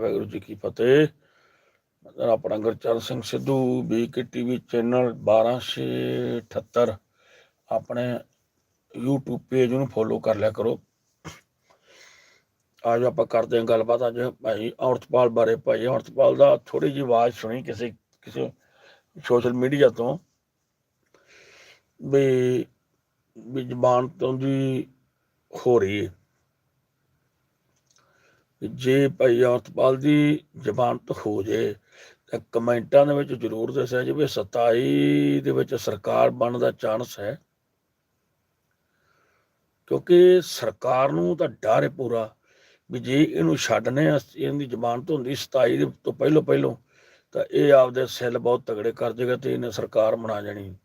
ਵਾਹਿਗੁਰੂ ਜੀ ਕੀ ਫਤਿਹ। ਮੇਰਾ ਆਪਣਾ Gurcharan Singh Sidhu BK TV channel 1278 ਆਪਣੇ YouTube ਪੇਜ ਨੂੰ ਫੋਲੋ ਕਰ ਲਿਆ ਕਰੋ। ਅੱਜ ਆਪਾਂ ਕਰਦੇ ਹਾਂ ਗੱਲਬਾਤ ਅੱਜ। ਭਾਈ ਔਰਤਪਾਲ ਬਾਰੇ। ਭਾਈ ਔਰਤਪਾਲ ਦਾ ਥੋੜੀ ਜਿਹੀ ਆਵਾਜ਼ ਸੁਣੀ ਕਿਸੇ ਕਿਸੇ ਸੋਸ਼ਲ ਮੀਡੀਆ ਤੋਂ। ਵੀ ਵੀ ਜ਼ਬਾਨ ਤੋਂ ਦੀ ਹੋ ਰਹੀ ਹੈ ਜੇ ਭਾਈ ਔਰਤਪਾਲ ਦੀ ਜਮਾਨਤ ਹੋ ਜੇ, ਤਾਂ ਕਮੈਂਟਾਂ ਦੇ ਵਿੱਚ ਜ਼ਰੂਰ ਦੱਸਿਆ ਜੀ ਵੀ 27 ਦੇ ਵਿੱਚ ਸਰਕਾਰ ਬਣਨ ਦਾ ਚਾਂਸ ਹੈ। ਕਿਉਂਕਿ ਸਰਕਾਰ ਨੂੰ ਤਾਂ ਡਰ ਹੈ ਪੂਰਾ, ਵੀ ਜੇ ਇਹਨੂੰ ਛੱਡਨੇ ਆ, ਇਹਦੀ ਜ਼ਮਾਨਤ ਹੁੰਦੀ 27 ਦੇ ਤੋਂ ਪਹਿਲੋਂ ਪਹਿਲੋਂ ਤਾਂ ਇਹ ਆਪਦੇ ਸੈੱਲ ਬਹੁਤ ਤਗੜੇ ਕਰ ਜੇਗਾ ਤੇ ਇਹਨੇ ਸਰਕਾਰ ਬਣਾ ਜਾਣੀ।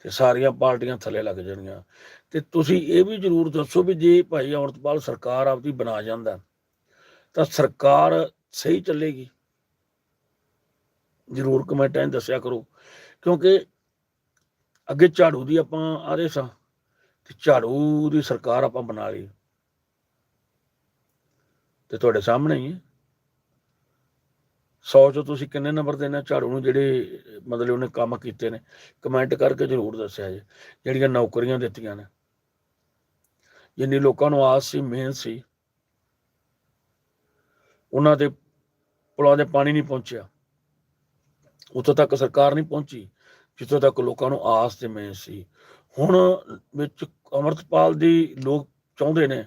ਤੇ ਸਾਰੀਆਂ ਪਾਰਟੀਆਂ ਥੱਲੇ ਲੱਗ ਜਾਣੀਆਂ। ਤੇ ਤੁਸੀਂ ਇਹ ਵੀ ਜ਼ਰੂਰ ਦੱਸੋ ਵੀ ਜੇ ਭਾਈ ਅਮਰਤਪਾਲ ਸਰਕਾਰ ਆਪਦੀ ਬਣਾ ਜਾਂਦਾ, ਤਾਂ ਸਰਕਾਰ ਸਹੀ ਚੱਲੇਗੀ? ਜ਼ਰੂਰ ਕਮੈਂਟਾਂ 'ਚ ਦੱਸਿਆ ਕਰੋ, ਕਿਉਂਕਿ ਅੱਗੇ ਝਾੜੂ ਦੀ ਆਪਾਂ ਆਦੇ ਸਾਂ ਤੇ ਝਾੜੂ ਦੀ ਸਰਕਾਰ ਆਪਾਂ ਬਣਾ ਲਈ। ਤੇ ਤੁਹਾਡੇ ਸਾਹਮਣੇ ਹੀ ਹੈ। 100 ਚੋਂ ਤੁਸੀਂ ਕਿੰਨੇ ਨੰਬਰ ਦੇਣਾ ਝਾੜੂ ਨੂੰ ਜਿਹੜੇ, ਮਤਲਬ ਉਹਨੇ ਕੰਮ ਕੀਤੇ ਨੇ? ਕਮੈਂਟ ਕਰਕੇ ਜ਼ਰੂਰ ਦੱਸਿਆ ਜੀ, ਜਿਹੜੀਆਂ ਨੌਕਰੀਆਂ ਦਿੱਤੀਆਂ ਨੇ। ਜਿੰਨੀ ਲੋਕਾਂ ਨੂੰ ਆਸ ਸੀ, ਮਿਹਨਤ ਸੀ, ਉਹਨਾਂ ਦੇ ਪੁਲਾਂ ਦੇ ਪਾਣੀ ਨਹੀਂ ਪਹੁੰਚਿਆ। ਉੱਥੋਂ ਤੱਕ ਸਰਕਾਰ ਨਹੀਂ ਪਹੁੰਚੀ, ਜਿੱਥੋਂ ਤੱਕ ਲੋਕਾਂ ਨੂੰ ਆਸ ਤੇ ਮਿਹਨਤ ਸੀ। ਹੁਣ ਵਿੱਚ ਅਮਰਤਪਾਲ ਦੀ ਲੋਕ ਚਾਹੁੰਦੇ ਨੇ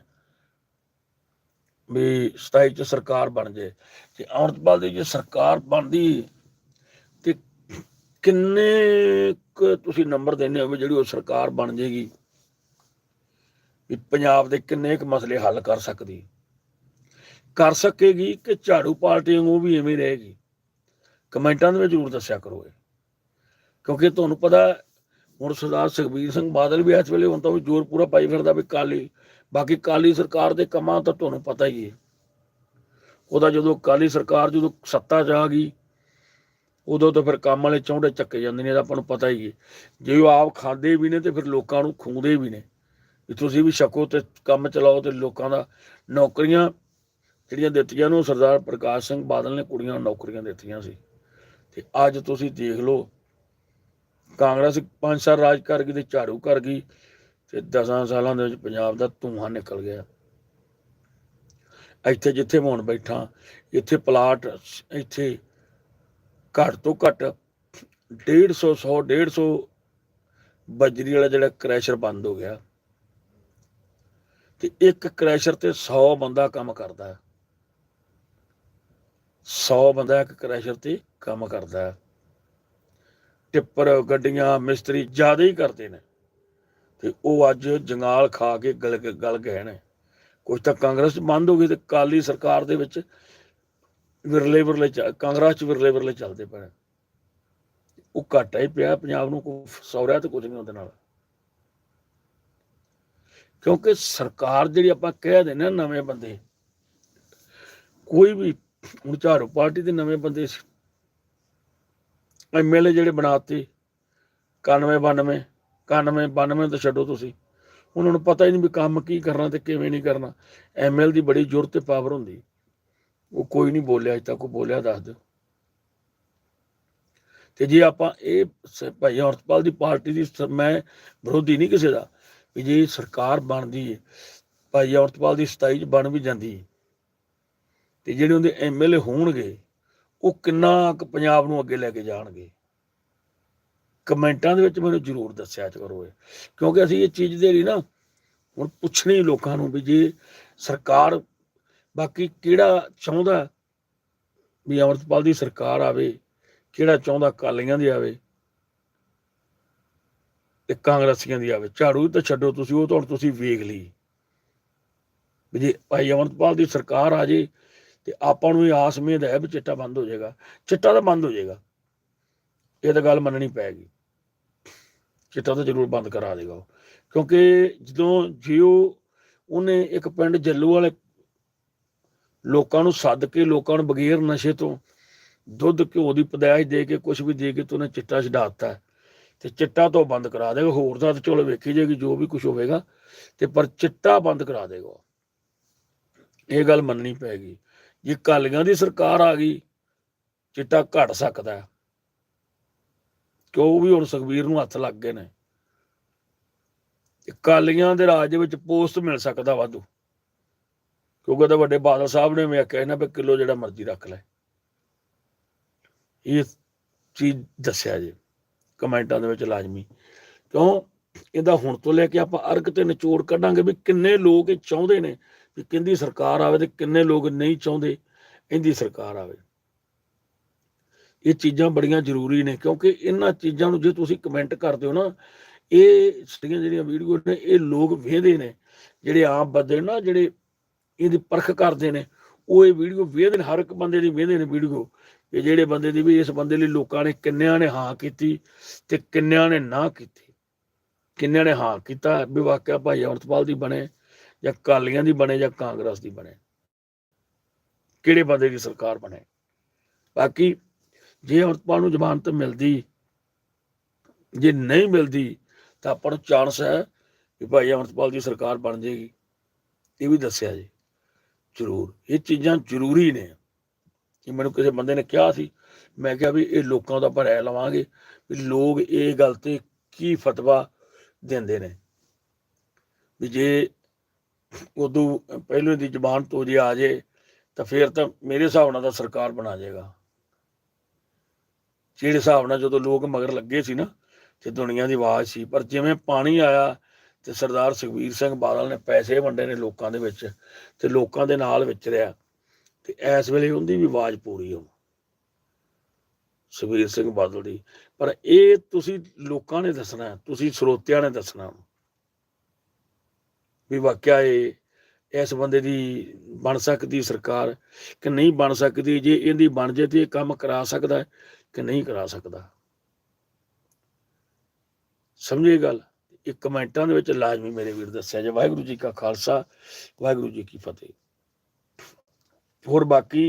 ਵੀ 27 ਚ ਸਰਕਾਰ ਬਣ ਜੇ ਤੇ ਅਮਰਤਪਾਲ ਦੀ ਜੇ ਸਰਕਾਰ ਬਣਦੀ ਤੇ ਕਿੰਨੇ ਤੁਸੀਂ ਨੰਬਰ ਦਿੰਦੇ ਹੋ ਜਿਹੜੀ ਉਹ ਸਰਕਾਰ ਬਣ ਜੇਗੀ? ਵੀ ਪੰਜਾਬ ਦੇ ਕਿੰਨੇ ਕੁ ਮਸਲੇ ਹੱਲ ਕਰ ਸਕਦੀ? ਕਰ ਸਕੇਗੀ ਕਿ ਝਾੜੂ ਪਾਰਟੀ ਵਾਂਗੂ ਵੀ ਐਵੇਂ ਰਹੇਗੀ? ਕਮੈਂਟਾਂ ਦੇ ਵਿੱਚ ਜ਼ਰੂਰ ਦੱਸਿਆ ਕਰੋ ਇਹ। ਕਿਉਂਕਿ ਤੁਹਾਨੂੰ ਪਤਾ, ਹੁਣ ਸਰਦਾਰ ਸੁਖਬੀਰ ਸਿੰਘ ਬਾਦਲ ਵੀ ਇਸ ਵੇਲੇ ਹੁਣ ਤਾਂ ਵੀ ਜ਼ੋਰ ਪੂਰਾ ਪਾਈ ਫਿਰਦਾ ਵੀ ਕਾਲੀ ਬਾਕੀ ਕਾਲੀ ਸਰਕਾਰ ਦੇ ਕੰਮਾਂ ਤਾਂ ਤੁਹਾਨੂੰ ਪਤਾ ਹੀ ਹੈ। ਉਹਦਾ ਜਦੋਂ ਕਾਲੀ ਸਰਕਾਰ ਜਦੋਂ ਸੱਤਾ 'ਚ ਆ ਗਈ, ਉਦੋਂ ਤਾਂ ਫਿਰ ਕੰਮ ਵਾਲੇ ਚੌਂਡੇ ਚੱਕੇ ਜਾਂਦੇ ਨੇ ਇਹਦਾ ਆਪਾਂ ਨੂੰ ਪਤਾ ਹੀ ਹੈ। ਜੇ ਉਹ ਆਪ ਖਾਂਦੇ ਵੀ ਨੇ ਤੇ ਫਿਰ ਲੋਕਾਂ ਨੂੰ ਖੂੰਦੇ ਵੀ ਨੇ। ਵੀ ਤੁਸੀਂ ਵੀ ਛਕੋ ਤੇ ਕੰਮ ਚਲਾਓ ਤੇ ਲੋਕਾਂ ਦਾ ਨੌਕਰੀਆਂ ਜਿਹੜੀਆਂ ਦਿੱਤੀਆਂ ਨੂੰ ਸਰਦਾਰ ਪ੍ਰਕਾਸ਼ ਸਿੰਘ ਬਾਦਲ ਨੇ ਕੁੜੀਆਂ ਨੂੰ ਨੌਕਰੀਆਂ ਦਿੱਤੀਆਂ ਸੀ। ਤੇ ਅੱਜ ਤੁਸੀਂ ਦੇਖ ਲਓ, ਕਾਂਗਰਸ ਪੰਜ ਸਾਲ ਰਾਜ ਕਰ ਗਈ ਤੇ ਝਾੜੂ ਕਰ ਗਈ। ਤੇ 10 ਸਾਲਾਂ ਦੇ ਵਿੱਚ ਪੰਜਾਬ ਦਾ ਧੂਆਂ ਨਿਕਲ ਗਿਆ। ਇੱਥੇ ਜਿੱਥੇ ਮੈਂ ਹੁਣ ਬੈਠਾ, ਇੱਥੇ ਪਲਾਟ ਇੱਥੇ ਘੱਟ ਤੋਂ ਘੱਟ 150 100 150 ਬਜਰੀ ਵਾਲਾ ਜਿਹੜਾ ਕ੍ਰੈਸ਼ਰ ਬੰਦ ਹੋ ਗਿਆ। ਤੇ ਇੱਕ ਕ੍ਰੈਸ਼ਰ ਤੇ 100 ਬੰਦਾ ਕੰਮ ਕਰਦਾ ਹੈ। 100 ਬੰਦਾ ਇੱਕ ਕ੍ਰੈਸ਼ਰ ਤੇ ਕੰਮ ਕਰਦਾ ਹੈ। ਟਿੱਪਰ, ਗੱਡੀਆਂ, ਮਿਸਤਰੀ ਜ਼ਿਆਦਾ ਹੀ ਕਰਦੇ ਨੇ। ਤੇ ਉਹ ਅੱਜ ਜੰਗਾਲ ਖਾ ਕੇ ਗਲ ਗਲ ਗਏ ਨੇ। ਕੁਝ ਤਾਂ ਕਾਂਗਰਸ ਬੰਦ ਹੋ ਗਈ ਤੇ ਕਾਲੀ ਸਰਕਾਰ ਦੇ ਵਿੱਚ ਵਿਰਲੇ ਵਿਰਲੇ ਕਾਂਗਰਸ ਚ ਵਿਰਲੇ ਵਿਰਲੇ ਚੱਲਦੇ ਪਏ ਉਹ ਘਾਟਾ ਹੀ ਪਿਆ ਪੰਜਾਬ ਨੂੰ, ਕੋਈ ਸੌਰਿਆ ਤੇ ਕੁਝ ਨਹੀਂ ਉਹਦੇ ਨਾਲ। ਕਿਉਂਕਿ ਸਰਕਾਰ ਜਿਹੜੀ ਆਪਾਂ ਕਹਿ ਦਿੰਦੇ ਹਾਂ ਨਵੇਂ ਬੰਦੇ, ਕੋਈ ਵੀ ਹੁਣ ਝਾੜੂ ਪਾਰਟੀ ਦੇ ਨਵੇਂ ਬੰਦੇ ਸੀ। ਐਮਐਲਏ ਜਿਹੜੇ ਬਣਾਤੇ 91 92 91 92 ਤਾਂ ਛੱਡੋ ਤੁਸੀਂ। ਉਹਨਾਂ ਨੂੰ ਪਤਾ ਹੀ ਨਹੀਂ ਵੀ ਕੰਮ ਕੀ ਕਰਨਾ ਤੇ ਕਿਵੇਂ ਨਹੀਂ ਕਰਨਾ। ਐਮਐਲ ਦੀ ਬੜੀ ਜ਼ੋਰ ਤੇ ਪਾਵਰ ਹੁੰਦੀ। ਉਹ ਕੋਈ ਨਹੀਂ ਬੋਲਿਆ, ਅਜੇ ਤੱਕ ਉਹ ਬੋਲਿਆ ਦੱਸ ਦਿਓ। ਤੇ ਜੇ ਆਪਾਂ ਇਹ ਭਾਈ ਅਮਰਤਪਾਲ ਦੀ ਪਾਰਟੀ ਦੀ ਮੈਂ ਵਿਰੋਧੀ ਨਹੀਂ ਕਿਸੇ ਦਾ, ਵੀ ਜੇ ਸਰਕਾਰ ਬਣਦੀ ਹੈ ਭਾਈ ਅਮਰਤਪਾਲ ਦੀ 27 ਚ ਬਣ ਵੀ ਜਾਂਦੀ ਹੈ ਤੇ ਜਿਹੜੇ ਉਹਦੇ ਐਮਐਲਏ ਹੋਣਗੇ, ਉਹ ਕਿੰਨਾ ਕੁ ਪੰਜਾਬ ਨੂੰ ਅੱਗੇ ਲੈ ਕੇ ਜਾਣਗੇ। ਕਮੈਂਟਾਂ ਦੇ ਵਿੱਚ ਮੈਨੂੰ ਜ਼ਰੂਰ ਦੱਸਿਆ ਕਰੋ ਇਹ। ਕਿਉਂਕਿ ਅਸੀਂ ਇਹ ਚੀਜ਼ ਦੇ ਲਈ ਨਾ ਹੁਣ ਪੁੱਛਣੀ ਲੋਕਾਂ ਨੂੰ ਵੀ ਜੇ ਸਰਕਾਰ ਬਾਕੀ ਕਿਹੜਾ ਚਾਹੁੰਦਾ ਵੀ ਅਮਰਤਪਾਲ ਦੀ ਸਰਕਾਰ ਆਵੇ, ਕਿਹੜਾ ਚਾਹੁੰਦਾ ਕਾਲੀਆਂ ਦੀ ਆਵੇ ਤੇ ਕਾਂਗਰਸੀਆਂ ਦੀ ਆਵੇ। ਝਾੜੂ ਤਾਂ ਛੱਡੋ ਤੁਸੀਂ, ਉਹ ਤਾਂ ਹੁਣ ਤੁਸੀਂ ਵੇਖ ਲਈ। ਵੀ ਜੇ ਭਾਈ ਅਮਰਤਪਾਲ ਦੀ ਸਰਕਾਰ ਆ ਜੇ ਤੇ ਆਪਾਂ ਨੂੰ ਇਹ ਆਸ ਮੇਦ ਹੈ ਵੀ ਚਿੱਟਾ ਬੰਦ ਹੋ ਜਾਏਗਾ। ਚਿੱਟਾ ਤਾਂ ਬੰਦ ਹੋ ਜਾਏਗਾ। ਇਹ ਤਾਂ ਗੱਲ ਮੰਨਣੀ ਪੈਗੀ। ਚਿੱਟਾ ਤਾਂ ਜ਼ਰੂਰ ਬੰਦ ਕਰਾ ਦੇਗਾ ਕਿਉਂਕਿ ਜਦੋਂ ਜਿਉ ਉਹਨੇ ਇੱਕ ਪਿੰਡ ਜੱਲੂ ਵਾਲੇ ਲੋਕਾਂ ਨੂੰ ਸੱਦ ਕੇ ਲੋਕਾਂ ਨੂੰ ਬਗੈਰ ਨਸ਼ੇ ਤੋਂ ਦੁੱਧ ਘਿਓ ਦੀ ਪਦਾਇਸ਼ ਦੇ ਕੇ ਕੁਝ ਵੀ ਦੇ ਕੇ ਤੇ ਉਹਨੇ ਚਿੱਟਾ ਛਡਾਤਾ ਤੇ ਚਿੱਟਾ ਤੋਂ ਬੰਦ ਕਰਾ ਦੇਗਾ। ਹੋਰ ਦਾ ਤਾਂ ਚਲੋ ਵੇਖੀ ਜਾਏਗੀ, ਜੋ ਵੀ ਕੁਝ ਹੋਵੇਗਾ, ਤੇ ਪਰ ਚਿੱਟਾ ਬੰਦ ਕਰਾ ਦੇਗਾ ਇਹ ਗੱਲ ਮੰਨਣੀ ਪੈਗੀ। ਜੇ ਕਾਲੀਆਂ ਦੀ ਸਰਕਾਰ ਆ ਗਈ, ਚਿੱਟਾ ਘਟ ਸਕਦਾ ਹੈ ਕਿਉਂ ਵੀ ਹੁਣ ਸੁਖਬੀਰ ਨੂੰ ਹੱਥ ਲੱਗ ਗਏ ਨੇ। ਕਾਲੀਆਂ ਦੇ ਰਾਜ ਦੇ ਵਿੱਚ ਪੋਸਟ ਮਿਲ ਸਕਦਾ ਵਾਧੂ। ਕਿਉਂਕਿ ਉਹਦੇ ਵੱਡੇ ਬਾਦਲ ਸਾਹਿਬ ਨੇ ਵੀ ਆਖਿਆ ਵੀ ਕਿਲੋ ਜਿਹੜਾ ਮਰਜ਼ੀ ਰੱਖ ਲੈ। ਇਹ ਚੀਜ਼ ਦੱਸਿਆ ਜੇ, ਕਮੈਂਟਾਂ ਦੇ ਵਿੱਚ ਲਾਜ਼ਮੀ। ਕਿਉਂ? ਇਹਦਾ ਹੁਣ ਤੋਂ ਲੈ ਕੇ ਆਪਾਂ ਅਰਗ ਤੇ ਨਿਚੋੜ ਕੱਢਾਂਗੇ ਵੀ ਕਿੰਨੇ ਲੋਕ ਇਹ ਚਾਹੁੰਦੇ ਨੇ ਵੀ ਕਿੰਦੀ ਸਰਕਾਰ ਆਵੇ ਤੇ ਕਿੰਨੇ ਲੋਕ ਨਹੀਂ ਚਾਹੁੰਦੇ, ਇਹਦੀ ਸਰਕਾਰ ਆਵੇ। ਇਹ ਚੀਜ਼ਾਂ ਬੜੀਆਂ ਜ਼ਰੂਰੀ ਨੇ, ਕਿਉਂਕਿ ਇਹਨਾਂ ਚੀਜ਼ਾਂ ਨੂੰ ਜੇ ਤੁਸੀਂ ਕਮੈਂਟ ਕਰਦੇ ਹੋ ਨਾ, ਇਹ ਸਾਡੀਆਂ ਜਿਹੜੀਆਂ ਵੀਡੀਓ ਨੇ, ਇਹ ਲੋਕ ਵੇਖਦੇ ਨੇ, ਜਿਹੜੇ ਆਮ ਬੰਦੇ ਨਾ ਜਿਹੜੇ ਇਹਦੀ ਪਰਖ ਕਰਦੇ ਨੇ, ਉਹ ਇਹ ਵੀਡੀਓ ਵੇਖਦੇ ਨੇ, ਹਰ ਇੱਕ ਬੰਦੇ ਦੀ ਵੇਖਦੇ ਨੇ ਵੀਡੀਓ, ਕਿ ਜਿਹੜੇ ਬੰਦੇ ਦੀ ਵੀ ਇਸ ਬੰਦੇ ਲਈ ਲੋਕਾਂ ਨੇ ਕਿੰਨਿਆਂ ਨੇ ਹਾਂ ਕੀਤੀ ਤੇ ਕਿੰਨਿਆਂ ਨੇ ਨਾ ਕੀਤੀ, ਕਿੰਨਿਆਂ ਨੇ ਹਾਂ ਕੀਤਾ, ਵੀ ਵਾਕਿਆ ਭਾਈ ਅਮਰਤਪਾਲ ਦੀ ਬਣੇ ਜਾਂ ਕਾਲੀਆਂ ਦੀ ਬਣੇ ਜਾਂ ਕਾਂਗਰਸ ਦੀ ਬਣੇ, ਕਿਹੜੇ ਬੰਦੇ ਦੀ ਸਰਕਾਰ ਬਣੇ, ਬਾਕੀ ਜੇ ਅਮਰਤਪਾਲ ਨੂੰ ਜ਼ਮਾਨਤ ਮਿਲਦੀ, ਜੇ ਨਹੀਂ ਮਿਲਦੀ, ਤਾਂ ਆਪਾਂ ਨੂੰ ਚਾਂਸ ਹੈ ਕਿ ਭਾਈ ਅਮਰਤਪਾਲ ਦੀ ਸਰਕਾਰ ਬਣ ਜਾਏਗੀ ਇਹ ਵੀ ਦੱਸਿਆ ਜੀ। ਜ਼ਰੂਰ। ਇਹ ਚੀਜ਼ਾਂ ਜ਼ਰੂਰੀ ਨੇ। ਕਿ ਮੈਨੂੰ ਕਿਸੇ ਬੰਦੇ ਨੇ ਕਿਹਾ ਸੀ। ਮੈਂ ਕਿਹਾ ਵੀ ਇਹ ਲੋਕਾਂ ਦਾ ਭਰਿਆ ਲਵਾਂਗੇ ਵੀ ਲੋਕ ਇਹ ਗੱਲ ਤੇ ਕੀ ਫਤਵਾ ਦਿੰਦੇ ਨੇ। ਵੀ ਜੇ ਉਦੋਂ ਪਹਿਲੋਂ ਦੀ ਜ਼ਬਾਨ ਤੋਂ ਜੇ ਆ ਜੇ, ਤਾਂ ਫਿਰ ਤਾਂ ਮੇਰੇ ਹਿਸਾਬ ਨਾਲ ਤਾਂ ਸਰਕਾਰ ਬਣਾ ਜਾਏਗਾ ਜਿਹੜੇ ਹਿਸਾਬ ਨਾਲ ਜਦੋਂ ਲੋਕ ਮਗਰ ਲੱਗੇ ਸੀ ਨਾ, ਤੇ ਦੁਨੀਆ ਦੀ ਆਵਾਜ਼ ਸੀ। ਪਰ ਜਿਵੇਂ ਪਾਣੀ ਆਇਆ ਤੇ ਸਰਦਾਰ ਸੁਖਬੀਰ ਸਿੰਘ ਬਾਦਲ ਨੇ ਪੈਸੇ ਵੰਡੇ ਨੇ ਲੋਕਾਂ ਦੇ ਵਿੱਚ ਤੇ ਲੋਕਾਂ ਦੇ ਨਾਲ ਵਿਚਰਿਆ ਤੇ ਇਸ ਵੇਲੇ ਉਹਦੀ ਵੀ ਆਵਾਜ਼ ਪੂਰੀ ਹੋ ਸੁਖਬੀਰ ਸਿੰਘ ਬਾਦਲ ਦੀ। ਪਰ ਇਹ ਤੁਸੀਂ ਲੋਕਾਂ ਨੇ ਦੱਸਣਾ, ਤੁਸੀਂ ਸਰੋਤਿਆਂ ਨੇ ਦੱਸਣਾ ਵੀ ਵਾਕਿਆ ਇਹ, ਇਸ ਬੰਦੇ ਦੀ ਬਣ ਸਕਦੀ ਸਰਕਾਰ ਕਿ ਨਹੀਂ ਬਣ ਸਕਦੀ, ਜੇ ਇਹਦੀ ਬਣ ਜੇ ਤੇ ਇਹ ਕੰਮ ਕਰਾ ਸਕਦਾ ਕਿ ਨਹੀਂ ਕਰਾ ਸਕਦਾ। ਸਮਝੇ ਗੱਲ? ਇਹ ਕਮੈਂਟਾਂ ਦੇ ਵਿੱਚ ਲਾਜ਼ਮੀ ਮੇਰੇ ਵੀਰ ਦੱਸਿਆ ਜੇ ਵਾਹਿਗੁਰੂ ਜੀ ਕਾ ਖਾਲਸਾ, ਵਾਹਿਗੁਰੂ ਜੀ ਕੀ ਫਤਿਹ। ਹੋਰ ਬਾਕੀ